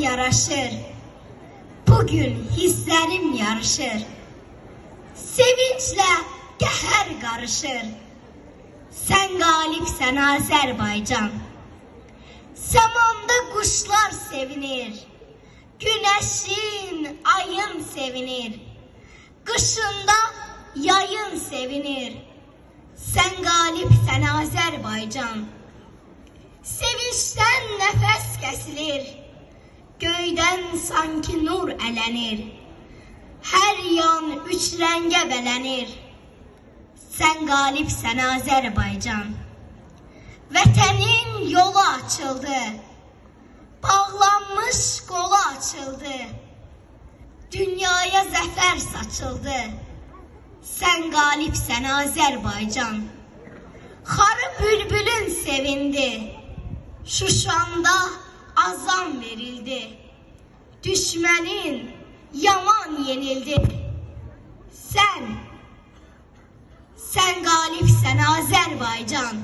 yaraşır. Bugün hislerim yarışır. Sevinçle geher karışır. Sen galipsen Azerbaycan. Semanda kuşlar sevinir. Güneşin, ayın sevinir. Kışında yayın sevinir. Sen galipsen Azerbaycan. Sevinçten nefes kesilir. Göyden sanki nur elenir. Her yan üç renge belenir. Sen galipsen Azerbaycan. Vətənin yolu açıldı. Bağlanmış qolu açıldı. Dünyaya zəfər saçıldı. Sən qalibsən Azərbaycan. Xarı bülbülün sevindi. Şuşanda azam verildi. Düşmenin yaman yenildi. Sen, sen galipsen Azerbaycan.